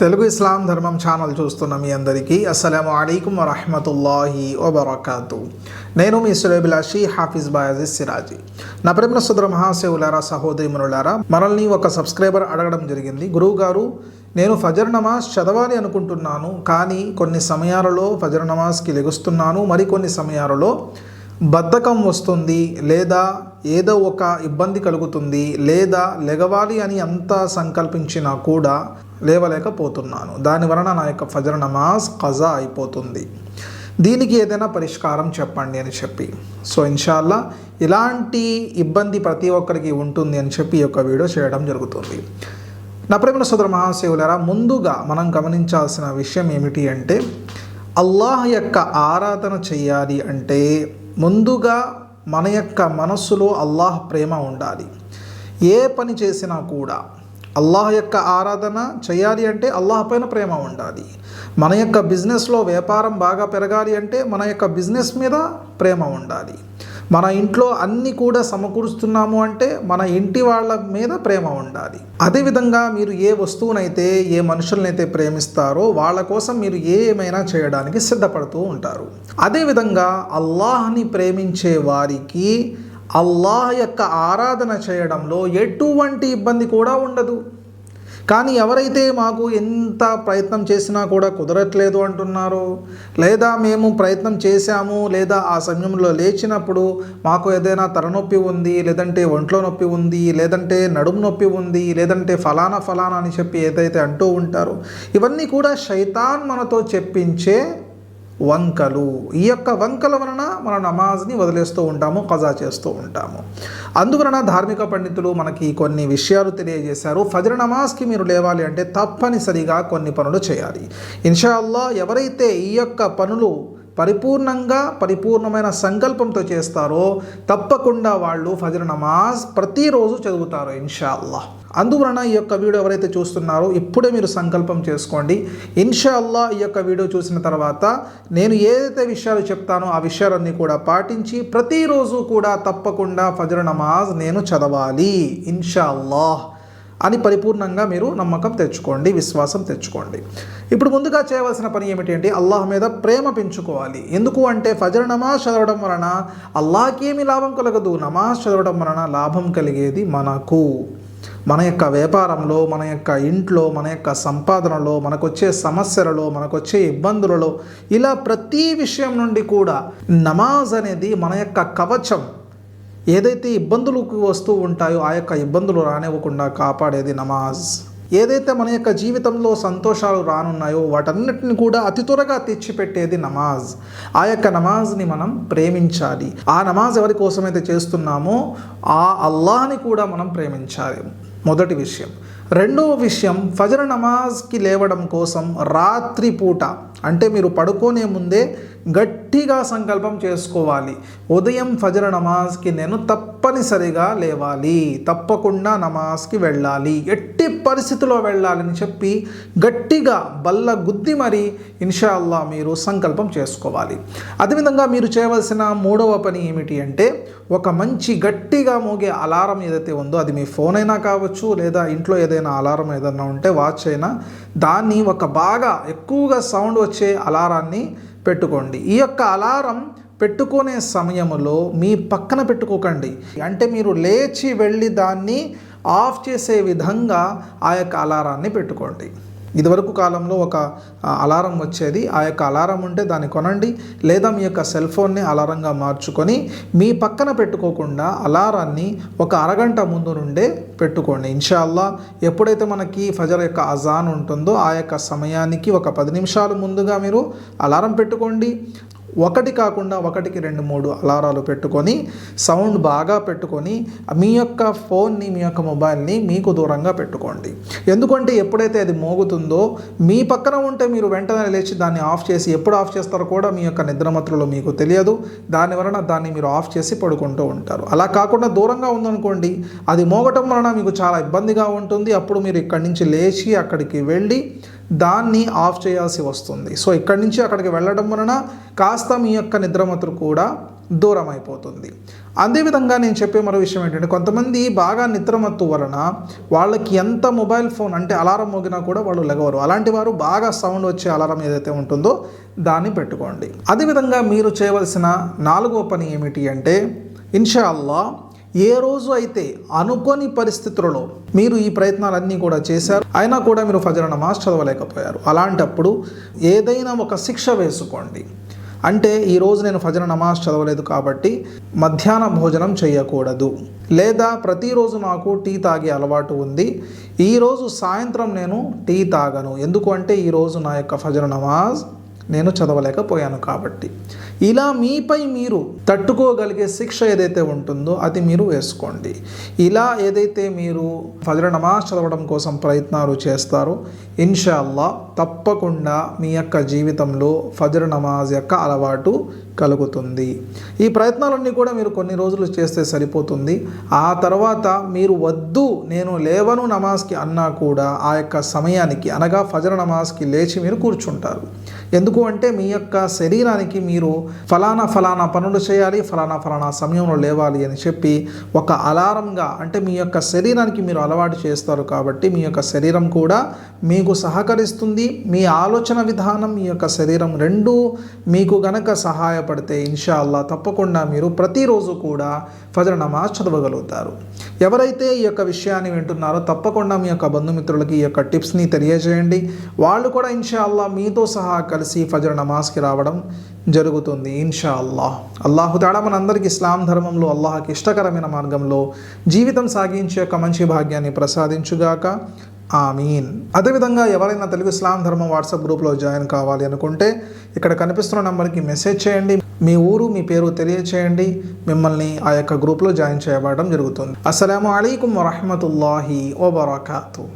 తెలుగు ఇస్లాం ధర్మం ఛానల్ చూస్తున్న మీ అందరికీ అస్సలాము అలైకుం వరహమతుల్లాహి వబర్కాతు. నేను మీ సురేబిలాషి హాఫీజ్ బాయాజిజ్ సిరాజీ. నా ప్రేమ సుదర మహాశివులారా సహోదరిమునులారా మనల్ని ఒక సబ్స్క్రైబర్ అడగడం జరిగింది. గురువు గారు నేను ఫజర్ నమాజ్ చదవాలి అనుకుంటున్నాను కానీ కొన్ని సమయాలలో ఫజర్ నమాజ్కి లెగుస్తున్నాను మరికొన్ని సమయాలలో బద్ధకం వస్తుంది లేదా ఏదో ఒక ఇబ్బంది కలుగుతుంది లేదా లెగవాలి అని అంత సంకల్పించినా కూడా లేవలేకపోతున్నాను. దాని వలన నా యొక్క ఫజర్ నమాజ్ కజా అయిపోతుంది. దీనికి ఏదైనా పరిష్కారం చెప్పండి అని చెప్పి. సో ఇన్షాల్లా ఇలాంటి ఇబ్బంది ప్రతి ఒక్కరికి ఉంటుంది అని చెప్పి ఈ యొక్క వీడియో చేయడం జరుగుతుంది. నా ప్రేమ సోదర మహాశివులరా ముందుగా మనం గమనించాల్సిన విషయం ఏమిటి అంటే అల్లాహ్ యొక్క ఆరాధన చేయాలి అంటే ముందుగా మన యొక్క మనస్సులో అల్లాహ్ ప్రేమ ఉండాలి. ఏ పని చేసినా కూడా అల్లాహ్ యొక్క ఆరాధన చేయాలి అంటే అల్లాహ్ పైన ప్రేమ ఉండాలి. మన యొక్క బిజినెస్లో వ్యాపారం బాగా పెరగాలి అంటే మన యొక్క బిజినెస్ మీద ప్రేమ ఉండాలి. మన ఇంట్లో అన్ని కూడా సమకూరుస్తున్నాము అంటే మన ఇంటి వాళ్ళ మీద ప్రేమ ఉండాలి. అదేవిధంగా మీరు ఏ వస్తువునైతే ఏ మనుషులనైతే ప్రేమిస్తారో వాళ్ళ కోసం మీరు ఏమైనా చేయడానికి సిద్ధపడుతూ ఉంటారు. అదేవిధంగా అల్లాహ్ని ప్రేమించే వారికి అల్లాహ్ యొక్క ఆరాధన చేయడంలో ఎటువంటి ఇబ్బంది కూడా ఉండదు. కానీ ఎవరైతే మాకు ఎంత ప్రయత్నం చేసినా కూడా కుదరట్లేదు అంటున్నారో లేదా మేము ప్రయత్నం చేశాము లేదా ఆ సమయంలో లేచినప్పుడు మాకు ఏదైనా తలనొప్పి ఉంది లేదంటే ఒంట్లో నొప్పి ఉంది లేదంటే నడుము నొప్పి ఉంది లేదంటే ఫలానా ఫలానా అని చెప్పి ఏదైతే అంటూ ఉంటారో ఇవన్నీ కూడా శైతాన్ మనతో చెప్పించే వంకలు. ఈ యొక్క వంకల వలన మన నమాజ్ని వదిలేస్తూ ఉంటాము కజా చేస్తూ ఉంటాము. అందువలన ధార్మిక పండితులు మనకి కొన్ని విషయాలు తెలియజేశారు. ఫజర్ నమాజ్కి మీరు లేవాలి అంటే తప్పనిసరిగా కొన్ని పనులు చేయాలి. ఇన్షాల్లా ఎవరైతే ఈ యొక్క పనులు పరిపూర్ణంగా పరిపూర్ణమైన సంకల్పంతో చేస్తారో తప్పకుండా వాళ్ళు ఫజర్ నమాజ్ ప్రతిరోజు చదువుతారు ఇన్షా అల్లాహ్ అందువలన ఈ యొక్క వీడియో ఎవరైతే చూస్తున్నారో ఇప్పుడే మీరు సంకల్పం చేసుకోండి. ఇన్షాల్లా ఈ యొక్క వీడియో చూసిన తర్వాత నేను ఏదైతే విషయాలు చెప్తానో ఆ విషయాలన్నీ కూడా పాటించి ప్రతిరోజు కూడా తప్పకుండా ఫజర్ నమాజ్ నేను చదవాలి. ఇన్షా అది అని పరిపూర్ణంగా మీరు నమ్మకం తెచ్చుకోండి విశ్వాసం తెచ్చుకోండి. ఇప్పుడు ముందుగా చేయవలసిన పని ఏమిటి అంటే అల్లాహ్ మీద ప్రేమ పెంచుకోవాలి. ఎందుకు అంటే ఫజర్ నమాజ్ చదవడం వలన అల్లాహకేమి ఏమి లాభం కలగదు. నమాజ్ చదవడం వలన లాభం కలిగేది మనకు. మన యొక్క వ్యాపారంలో మన యొక్క ఇంట్లో మన యొక్క సంపాదనలో మనకొచ్చే సమస్యలలో మనకొచ్చే ఇబ్బందులలో ఇలా ప్రతి విషయం నుండి కూడా నమాజ్ అనేది మన యొక్క కవచం. ఏదైతే ఇబ్బందులకు వస్తూ ఉంటాయో ఆ యొక్క ఇబ్బందులు రానివ్వకుండా కాపాడేది నమాజ్. ఏదైతే మన యొక్క జీవితంలో సంతోషాలు రానున్నాయో వాటన్నిటిని కూడా అతి త్వరగా తెచ్చిపెట్టేది నమాజ్. ఆ యొక్క నమాజ్ని మనం ప్రేమించాలి. ఆ నమాజ్ ఎవరి కోసమైతే చేస్తున్నామో ఆ అల్లాహని కూడా మనం ప్రేమించాలి. మొదటి విషయం. రెండవ విషయం ఫజర్ నమాజ్కి లేవడం కోసం రాత్రి పూట అంటే మీరు పడుకోనే ముందే గట్టిగా సంకల్పం చేసుకోవాలి. ఉదయం ఫజర్ నమాజ్కి నేను తప్పనిసరిగా లేవాలి. తప్పకుండా నమాజ్కి వెళ్ళాలి. ఎట్టి పరిస్థితిలో వెళ్ళాలని చెప్పి గట్టిగా బల్ల గుద్ది మరి ఇన్షాల్లా మీరు సంకల్పం చేసుకోవాలి. అదేవిధంగా మీరు చేయవలసిన మూడవ పని ఏమిటి అంటే ఒక మంచి గట్టిగా మోగే అలారం ఏదైతే ఉందో అది మీ ఫోన్ అయినా కావచ్చు లేదా ఇంట్లో ఏదైనా అలారం ఏదైనా ఉంటే వాచ్ అయినా దాన్ని ఒక బాగా ఎక్కువగా సౌండ్ వచ్చే అలారాన్ని పెట్టుకోండి. ఈ యొక్క అలారం పెట్టుకునే సమయంలో మీ పక్కన పెట్టుకోకండి. అంటే మీరు లేచి వెళ్ళి దాన్ని ఆఫ్ చేసే విధంగా ఆ యొక్క అలారాన్ని పెట్టుకోండి. ఇదివరకు కాలంలో ఒక అలారం వచ్చేది. ఆ యొక్క అలారం ఉంటే దాన్ని కొనండి. లేదా మీ యొక్క సెల్ ఫోన్ని అలారంగా మార్చుకొని మీ పక్కన పెట్టుకోకుండా అలారాన్ని ఒక అరగంట ముందు నుండే పెట్టుకోండి. ఇన్షాల్లా ఎప్పుడైతే మనకి ఫజర్ యొక్క అజాన్ ఉంటుందో ఆ యొక్క సమయానికి ఒక పది నిమిషాలు ముందుగా మీరు అలారం పెట్టుకోండి. ఒకటి కాకుండా ఒకటికి రెండు మూడు అలారాలు పెట్టుకొని సౌండ్ బాగా పెట్టుకొని మీ యొక్క ఫోన్ని మీ యొక్క మొబైల్ని మీకు దూరంగా పెట్టుకోండి. ఎందుకంటే ఎప్పుడైతే అది మోగుతుందో మీ పక్కన ఉంటే మీరు వెంటనే లేచి దాన్ని ఆఫ్ చేసి ఎప్పుడు ఆఫ్ చేస్తారో కూడా మీ యొక్క నిద్రమత్రులో మీకు తెలియదు. దాని వలన దాన్ని మీరు ఆఫ్ చేసి పడుకుంటూ ఉంటారు. అలా కాకుండా దూరంగా ఉందనుకోండి అది మోగటం వలన మీకు చాలా ఇబ్బందిగా ఉంటుంది. అప్పుడు మీరు ఇక్కడి నుంచి లేచి అక్కడికి వెళ్ళి దాన్ని ఆఫ్ చేయాల్సి వస్తుంది. సో ఇక్కడి నుంచి అక్కడికి వెళ్ళడం వలన కాస్త మీ యొక్క నిద్రమతులు కూడా దూరం అయిపోతుంది అదేవిధంగా నేను చెప్పే మరో విషయం ఏంటంటే కొంతమంది బాగా నిద్రమత్తు వలన వాళ్ళకి ఎంత మొబైల్ ఫోన్ అంటే అలారం మోగినా కూడా వాళ్ళు లెగవరు. అలాంటి వారు బాగా సౌండ్ వచ్చే అలారం ఏదైతే ఉంటుందో దాన్ని పెట్టుకోండి. అదేవిధంగా మీరు చేయవలసిన నాలుగో పని ఏమిటి అంటే ఇన్షాల్లా ఏ రోజు అయితే అనుకోని పరిస్థితులలో మీరు ఈ ప్రయత్నాలన్నీ కూడా చేశారు అయినా కూడా మీరు ఫజర్ నమాజ్ చదవలేకపోయారు. అలాంటప్పుడు ఏదైనా ఒక శిక్ష వేసుకోండి. అంటే ఈరోజు నేను ఫజర్ నమాజ్ చదవలేదు కాబట్టి మధ్యాహ్న భోజనం చేయకూడదు. లేదా ప్రతిరోజు నాకు టీ తాగే అలవాటు ఉంది. ఈరోజు సాయంత్రం నేను టీ తాగను. ఎందుకు అంటే ఈరోజు నా యొక్క ఫజర్ నమాజ్ నేను చదవలేకపోయాను కాబట్టి. ఇలా మీపై మీరు తట్టుకోగలిగే శిక్ష ఏదైతే ఉంటుందో అది మీరు వేసుకోండి. ఇలా ఏదైతే మీరు ఫజర్ నమాజ్ చదవడం కోసం ప్రయత్నాలు చేస్తారో ఇన్షాల్లా తప్పకుండా మీ యొక్క జీవితంలో ఫజర్ నమాజ్ యొక్క అలవాటు కలుగుతుంది. ఈ ప్రయత్నాలన్నీ కూడా మీరు కొన్ని రోజులు చేస్తే సరిపోతుంది. ఆ తర్వాత మీరు వద్దు నేను లేవను నమాజ్కి అన్నా కూడా ఆ యొక్క సమయానికి అనగా ఫజర్ నమాజ్కి లేచి మీరు కూర్చుంటారు. ఎందుకు అంటే మీ యొక్క శరీరానికి మీరు ఫలానా ఫలానా పనులు చేయాలి ఫలానా ఫలానా సమయంలో లేవాలి అని చెప్పి ఒక అలారంగా అంటే మీ యొక్క శరీరానికి మీరు అలవాటు చేస్తారు కాబట్టి మీ యొక్క శరీరం కూడా మీకు సహకరిస్తుంది. మీ ఆలోచన విధానం మీ యొక్క శరీరం రెండు మీకు గనక సహాయపడితే ఇన్షా అల్లా తప్పకుండా మీరు ప్రతిరోజు కూడా ఫజర్ నమాజ్ చదవగలుగుతారు. ఎవరైతే ఈ యొక్క విషయాన్ని వింటున్నారో తప్పకుండా మీ యొక్క బంధుమిత్రులకి ఈ యొక్క టిప్స్ని తెలియజేయండి. వాళ్ళు కూడా ఇన్షా అల్లా మీతో సహా కలిసి ఫజర్ నమాజ్కి రావడం జరుగుతుంది ఇన్షా అల్లాహ్ అల్లాహుతాడా మనందరికీ ఇస్లాం ధర్మంలో అల్లాహకి ఇష్టకరమైన మార్గంలో జీవితం సాగించే యొక్క మంచి భాగ్యాన్ని ప్రసాదించుగాక. ఆమీన్. అదేవిధంగా ఎవరైనా తెలుగు ఇస్లాం ధర్మం వాట్సాప్ గ్రూప్లో జాయిన్ కావాలి అనుకుంటే ఇక్కడ కనిపిస్తున్న నెంబర్కి మెసేజ్ చేయండి. మీ ఊరు మీ పేరు తెలియచేయండి. మిమ్మల్ని ఆ యొక్క గ్రూప్లో జాయిన్ చేయబడడం జరుగుతుంది. అస్సలం అయికం వరహమతుల్లాహి వబర్కాతూ.